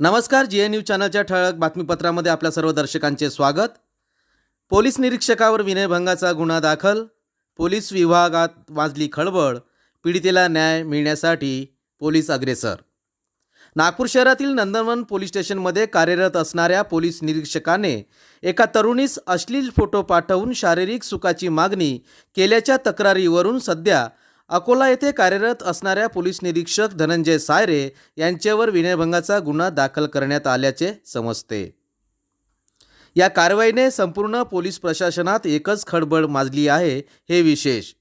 नमस्कार G N you चॅनलच्या ठळक बातमीपत्रामध्ये आपल्या सर्व दर्शकांचे स्वागत. पोलीस निरीक्षकावर विनयभंगाचा गुन्हा दाखल. पोलीस विभागात वाजली खळबळ. पीडितेला न्याय मिळण्यासाठी पोलीस अग्रेसर. नागपूर शहरातील नंदनवन पोलीस स्टेशनमध्ये कार्यरत असणाऱ्या पोलीस निरीक्षकाने एका तरुणीस अश्लील फोटो पाठवून शारीरिक सुखाची मागणी केल्याच्या तक्रारीवरून सध्या अकोला येथे कार्यरत असणाऱ्या पोलीस निरीक्षक धनंजय सायरे यांच्यावर विनयभंगाचा गुन्हा दाखल करण्यात आल्याचे समजते. या कारवाईने संपूर्ण पोलीस प्रशासनात एकच खळबळ माजली आहे हे विशेष.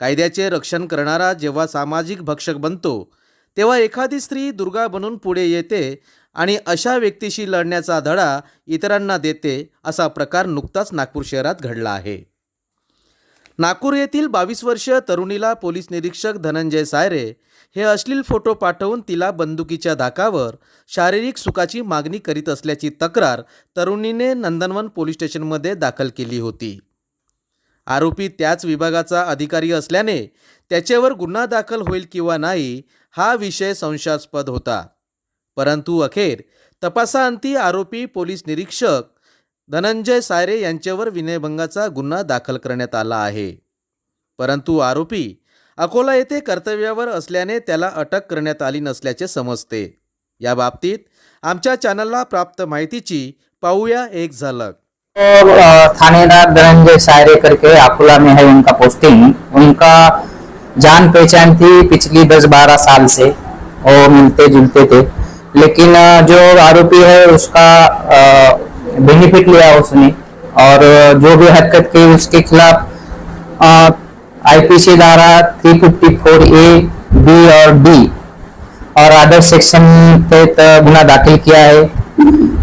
कायद्याचे रक्षण करणारा जेव्हा सामाजिक भक्षक बनतो तेव्हा एखादी स्त्री दुर्गा बनून पुढे येते आणि अशा व्यक्तीशी लढण्याचा धडा इतरांना देते असा प्रकार नुकताच नागपूर शहरात घडला आहे. नागपूर येथील बावीस वर्षीय तरुणीला पोलीस निरीक्षक धनंजय सायरे हे अश्लील फोटो पाठवून तिला बंदुकीच्या धाकावर शारीरिक सुखाची मागणी करीत असल्याची तक्रार तरुणीने नंदनवन पोलीस स्टेशनमध्ये दाखल केली होती. आरोपी त्याच विभागाचा अधिकारी असल्याने त्याच्यावर गुन्हा दाखल होईल किंवा नाही हा विषय संशयास्पद होता. परंतु अखेर तपासाअंती आरोपी पोलीस निरीक्षक धनंजय सायरे यांच्यावर विनयभंगाचा गुन्हा दाखल करण्यात आला आहे. परंतु आरोपी अकोला येथे कर्तव्यावर असल्याने त्याला अटक करण्यात आली नसल्याचे समजते. या बाबतीत आमच्या चॅनलला प्राप्त माहितीची पाहूया एक झलक. तो, थानेदार धनंजय सायरे करके अकोला में है उनका पोस्टिंग उनका जान पहचान थी पिछली दस बारह साल से वो मिलते जुलते थे। लेकिन जो आरोपी है, उसका बेनिफिट लिया उसने। और जो भी हरकत की, उसके खिलाफ आईपीसी धारा 354 ए बी और डी और अदर सेक्शन तहत गुना दाखिल किया है।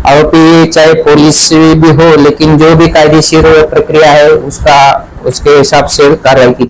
आरोपी चाहे पुलिस भी हो, लेकिन जो भी कायदेशीर प्रक्रिया है, उसका, उसके हिसाब से कार्रवाई की